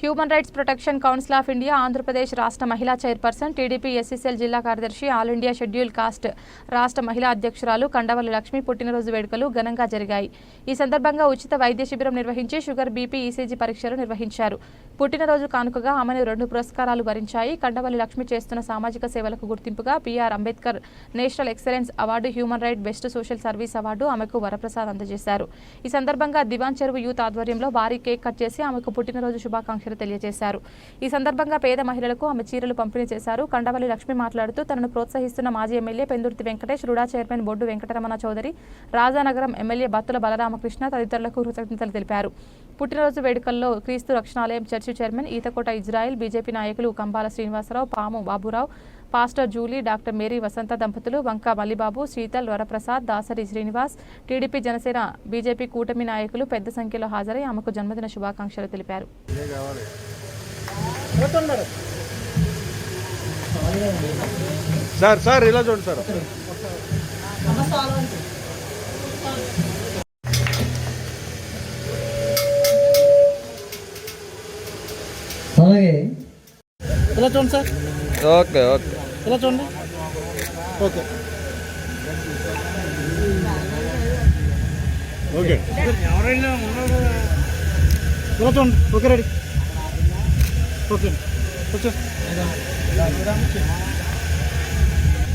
Human rights protection council of India Andhra Pradesh రాష్ట్ర మహిళా chairperson TDP SCCL జిల్లా కార్యదర్శి ఆల్ ఇండియా షెడ్యూల్ కాస్ట్ రాష్ట్ర మహిళా అధ్యక్షురాలు కండవల్లి లక్ష్మి పుట్టినరోజు వేడుకలు ఘనంగా జరిగాయి. ఈ సందర్భంగా ఉచిత వైద్య శిబిరం నిర్వహించి షుగర్ బీపీ ఈసీజీ పరీక్షలు నిర్వహించారు. పుట్టినరోజు కానుకగా ఆమెను రెండు పురస్కారాలు వరించాయి కండవల్లి లక్ష్మి చేస్తున్న సామాజిక సేవలకు గుర్తింపుగా PR Ambedkar national excellence award human right best social service award ఆమెకు వరప్రసాద్ అందజేశారు. ఈ సందర్భంగా దివాన్ చెరువు యూత్ ఆధ్వర్యంలో భారీ కేక్ కట్ చేసి ఆమెకు పుట్టినరోజు శుభాకాంక్షలు తెలియజేశారు. ఈ సందర్భంగా పేద మహిళలకు ఆమె చీరలు పంపిణీ చేశారు. కండవల్లి లక్ష్మి మాట్లాడుతూ తనను ప్రోత్సహిస్తున్న మాజీ MLA Pendurthi Venkatesh RUDA chairman Boddu Venkataramana Chowdary Rajanagaram MLA Battula Balaramakrishna తదితరులకు కృతజ్ఞతలు తెలిపారు. పుట్టినరోజు వేడుకల్లో క్రీస్తు Rakshanalayam church chairman Eethakota Israel BJP నాయకులు Kambala Srinivasarao Pamu Baburao pastor Julie doctor Mary Vasantha దంపతులు వంక మల్లిబాబు శీతల్ వరప్రసాద్ దాసరి శ్రీనివాస్ టీడీపీ జనసేన బీజేపీ కూటమి నాయకులు పెద్ద సంఖ్యలో హాజరై ఆమెకు జన్మదిన శుభాకాంక్షలు తెలిపారు. సార్ సార్ ఇలా చూడండి సార్. అలాగే ఇలా చూడండి సార్. Okay okay. ఇలా చూడండి? ఓకే. ఓకే. ఎవరైనా ఉన్నారు? ఇలా చూడండి? Okay ready. ఓకే. వచ్చే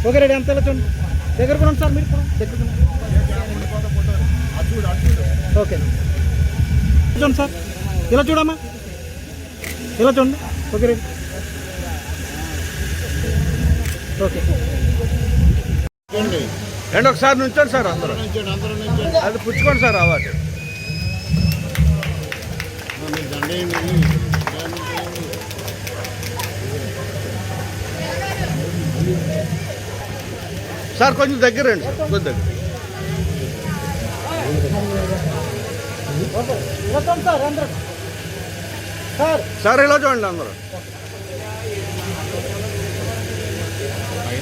ఓకే రెడీ. అంత ఇలా చూడండి? దగ్గర కూడా సార్ మీరు కూడా. దగ్గర ఓకే. చూడండి సార్? ఇలా చూడమ్మా? ఇలా చూడండి? Okay ready. ఓకే. అండ్ ఒకసారి నుంచోండి సార్ అందరూ. అది పుచ్చుకోండి సార్ అవార్డు సార్ కొంచెం దగ్గర రండి సార్ కొంచెం దగ్గర. సార్ ఇలా చూడండి అందరూ.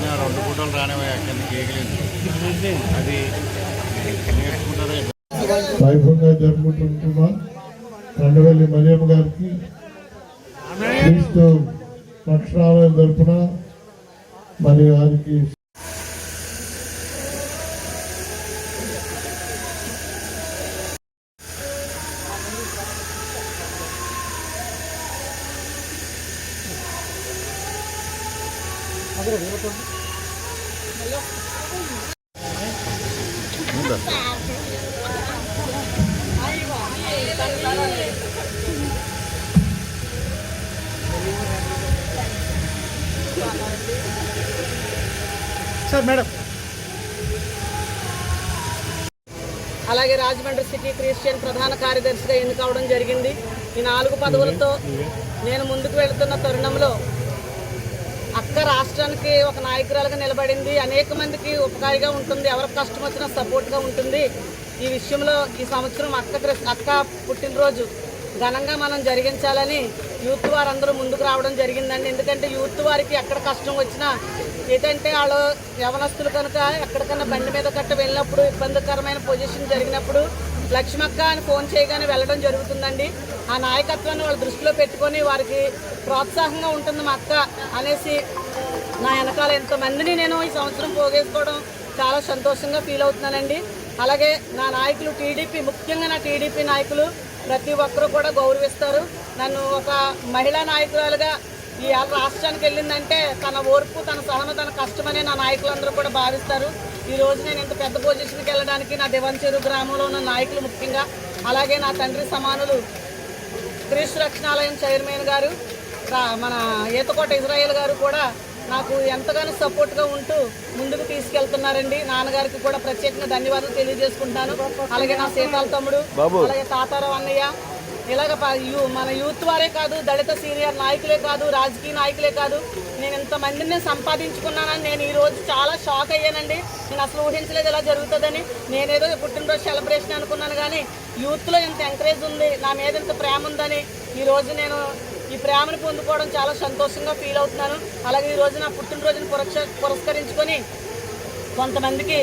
పైన రెండు పూటలు రానివా కిందకి ఏగిలింది అది వైభవంగా జరుపుకుంటున్న కండవల్లి మరియమ్మ గారికి క్రీస్తు రక్షణాలయం తరపున మరి వారికి సార్ మేడం. అలాగే రాజమండ్రి సిటీ క్రిస్టియన్ ప్రధాన కార్యదర్శిగా ఎన్నుకోవడం జరిగింది. ఈ నాలుగు పదవులతో నేను ముందుకు వెళుతున్న తరుణంలో అక్క రాష్ట్రానికి ఒక నాయకురాలుగా నిలబడింది. అనేక మందికి ఉపకారిగా ఉంటుంది. ఎవరికి కష్టం వచ్చినా సపోర్ట్గా ఉంటుంది. ఈ విషయంలో ఈ సంవత్సరం అక్క అక్క పుట్టినరోజు ఘనంగా మనం జరిగించాలని యూత్ వారందరూ ముందుకు రావడం జరిగిందండి. ఎందుకంటే యూత్ వారికి ఎక్కడ కష్టం వచ్చినా ఏంటంటే వాళ్ళు యవనస్తులు కనుక ఎక్కడికన్నా బండి మీద కట్ట వెళ్ళినప్పుడు ఇబ్బందికరమైన పొజిషన్ జరిగినప్పుడు లక్ష్మక్క అని ఫోన్ చేయగానే వెళ్ళడం జరుగుతుందండి. ఆ నాయకత్వాన్ని వాళ్ళ దృష్టిలో పెట్టుకొని వారికి ప్రోత్సాహంగా ఉంటుంది మా అక్క అనేసి నా వెనకాల ఎంతమందిని నేను ఈ సంవత్సరం పోగేసుకోవడం చాలా సంతోషంగా ఫీల్ అవుతున్నానండి. అలాగే నా నాయకులు టీడీపీ ముఖ్యంగా నా టీడీపీ నాయకులు ప్రతి ఒక్కరూ కూడా గౌరవిస్తారు. నన్ను ఒక మహిళా నాయకురాలుగా ఈ రాష్ట్రానికి వెళ్ళిందంటే తన ఓర్పు తన సహనం తన కష్టమనే నా నాయకులందరూ కూడా భావిస్తారు. ఈ రోజు నేను ఇంత పెద్ద పొజిషన్కి వెళ్ళడానికి నా దివంచేరు గ్రామంలో ఉన్న నాయకులు ముఖ్యంగా అలాగే నా తండ్రి సమానులు క్రీస్తు రక్షణాలయం చైర్మన్ గారు మన ఈతకోట ఇజ్రాయేల్ గారు కూడా నాకు ఎంతగానో సపోర్ట్గా ఉంటూ ముందుకు తీసుకెళ్తున్నారండి. నాన్నగారికి కూడా ప్రత్యేకంగా ధన్యవాదాలు తెలియజేసుకుంటాను. అలాగే నా సీతాల తమ్ముడు అలాగే తాతారావు అన్నయ్య. ఇలాగ మన యూత్ వారే కాదు దళిత సీనియర్ నాయకులే కాదు రాజకీయ నాయకులే కాదు. నేను ఇంతమందిని నేను సంపాదించుకున్నానని నేను ఈ రోజు చాలా షాక్ అయ్యానండి. నేను అసలు ఊహించలేదు ఇలా జరుగుతుందని. నేనేదో పుట్టినరోజు సెలబ్రేషన్ అనుకున్నాను కానీ యూత్లో ఇంత ఎంకరేజ్ ఉంది నా మీద ఇంత ప్రేమ ఉందని ఈ రోజు నేను ఈ ప్రేమను పొందుకోవడం చాలా సంతోషంగా ఫీల్ అవుతున్నాను. అలాగే ఈరోజు నా పుట్టినరోజును పురక్ష పురస్కరించుకొని కొంతమందికి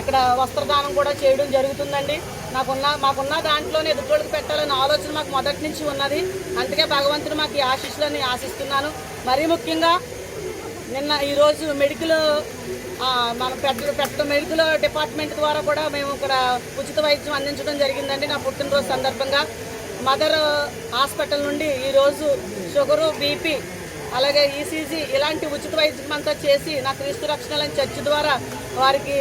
ఇక్కడ వస్త్రదానం కూడా చేయడం జరుగుతుందండి. నాకున్న మాకున్న దాంట్లోనే ఎదుటోళ్ళకి పెట్టాలనే ఆలోచన మాకు మొదటి నుంచి ఉన్నది. అందుకే భగవంతుడు మాకు ఈ ఆశీస్సులని ఆశిస్తున్నాను. మరీ ముఖ్యంగా నిన్న ఈరోజు మెడికల్ మన పెద్ద పెద్ద మెడికల్ డిపార్ట్మెంట్ ద్వారా కూడా మేము ఇక్కడ ఉచిత వైద్యం అందించడం జరిగిందండి నా పుట్టినరోజు సందర్భంగా. మదర్ హాస్పిటల్ నుండి ఈరోజు షుగరు బీపీ అలాగే ఈసీజీ ఇలాంటి ఉచిత వైద్యం అంతా చేసి నా క్రీస్తు రక్షణలని చర్చ్ ద్వారా వారికి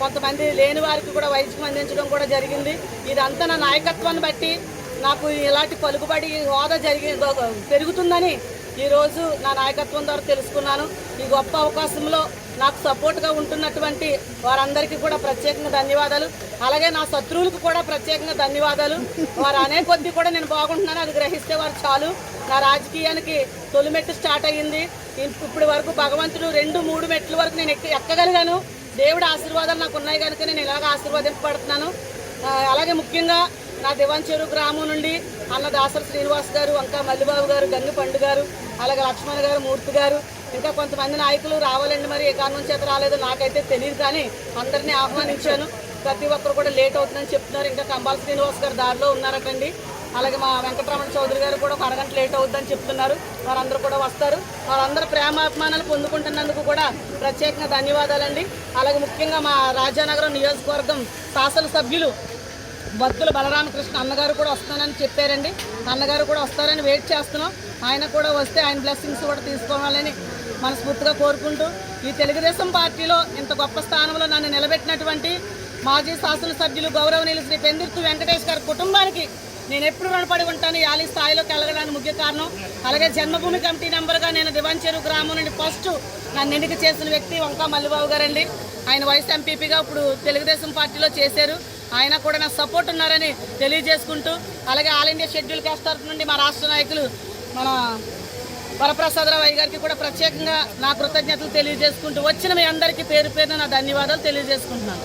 కొంతమంది లేని వారికి కూడా వైద్యం అందించడం కూడా జరిగింది. ఇదంతా నా నాయకత్వాన్ని బట్టి నాకు ఇలాంటి పలుకుబడి హోదా జరిగి పెరుగుతుందని ఈరోజు నా నాయకత్వం ద్వారా తెలుసుకున్నాను. ఈ గొప్ప అవకాశంలో నాకు సపోర్ట్గా ఉంటున్నటువంటి వారందరికీ కూడా ప్రత్యేకంగా ధన్యవాదాలు. అలాగే నా శత్రువులకు కూడా ప్రత్యేకంగా ధన్యవాదాలు. వారు అనే కొద్దీ కూడా నేను బాగుంటున్నాను అది గ్రహిస్తే వారు చాలు. నా రాజకీయానికి తొలి మెట్టు స్టార్ట్ అయ్యింది. ఇప్పటి వరకు భగవంతుడు రెండు మూడు మెట్ల వరకు నేను ఎక్క ఎక్కగలిగాను. దేవుడి ఆశీర్వాదాలు నాకు ఉన్నాయి కనుక నేను ఇలాగ ఆశీర్వాదింపబడుతున్నాను. అలాగే ముఖ్యంగా నా దివాన్ గ్రామం నుండి అన్న దాసరి శ్రీనివాస్ గారు వంక మల్లిబాబు గారు గంగి పండు గారు అలాగే లక్ష్మణ్ గారు మూర్తి గారు ఇంకా కొంతమంది నాయకులు రావాలండి మరి ఏ కారణం చేత రాలేదో నాకైతే తెలియదు కానీ అందరినీ ఆహ్వానించాను. ప్రతి ఒక్కరు కూడా లేట్ అవుతుందని చెప్తున్నారు. ఇంకా కంబాల శ్రీనివాస్ గారు దారిలో ఉన్నారటండి. అలాగే మా వెంకటరమణ చౌదరి గారు కూడా ఒక అరగంట లేట్ అవుద్దని చెప్తున్నారు. వారందరూ కూడా వస్తారు. వారందరూ ప్రేమాభిమానాలు పొందుకుంటున్నందుకు కూడా ప్రత్యేకంగా ధన్యవాదాలండి. అలాగే ముఖ్యంగా మా రాజానగరం నియోజకవర్గం శాసనసభ్యులు భక్తుల బలరామకృష్ణ అన్నగారు కూడా వస్తానని చెప్పారండి. అన్నగారు కూడా వస్తారని వెయిట్ చేస్తున్నాం. ఆయన కూడా వస్తే ఆయన బ్లెస్సింగ్స్ కూడా తీసుకోవాలని మనస్ఫూర్తిగా కోరుకుంటూ ఈ తెలుగుదేశం పార్టీలో ఇంత గొప్ప స్థానంలో నన్ను నిలబెట్టినటువంటి మాజీ శాసనసభ్యులు గౌరవనీయులు శ్రీ పెందిర్తు వెంకటేష్ గారి కుటుంబానికి నేను ఎప్పుడు రుణపడి ఉంటాను యాలి స్థాయిలోకి వెళ్ళడానికి ముఖ్య కారణం. అలాగే జన్మభూమి కమిటీ నెంబర్గా నేను దివాంచెరు గ్రామం నుండి ఫస్ట్ నన్ను ఎన్నిక చేసిన వ్యక్తి వంకా మల్లిబాబు గారండి. ఆయన వైస్ ఎంపీపీగా ఇప్పుడు తెలుగుదేశం పార్టీలో చేశారు. ఆయన కూడా నా సపోర్ట్ ఉన్నారని తెలియజేసుకుంటూ అలాగే ఆల్ ఇండియా షెడ్యూల్ కాస్ట్ తరఫు నుండి మా రాష్ట్ర నాయకులు మన వరప్రసాదరావు గారికి కూడా ప్రత్యేకంగా నా కృతజ్ఞతలు తెలియజేసుకుంటూ వచ్చిన మీ అందరికీ పేరు పేరున నా ధన్యవాదాలు తెలియజేసుకుంటున్నాను.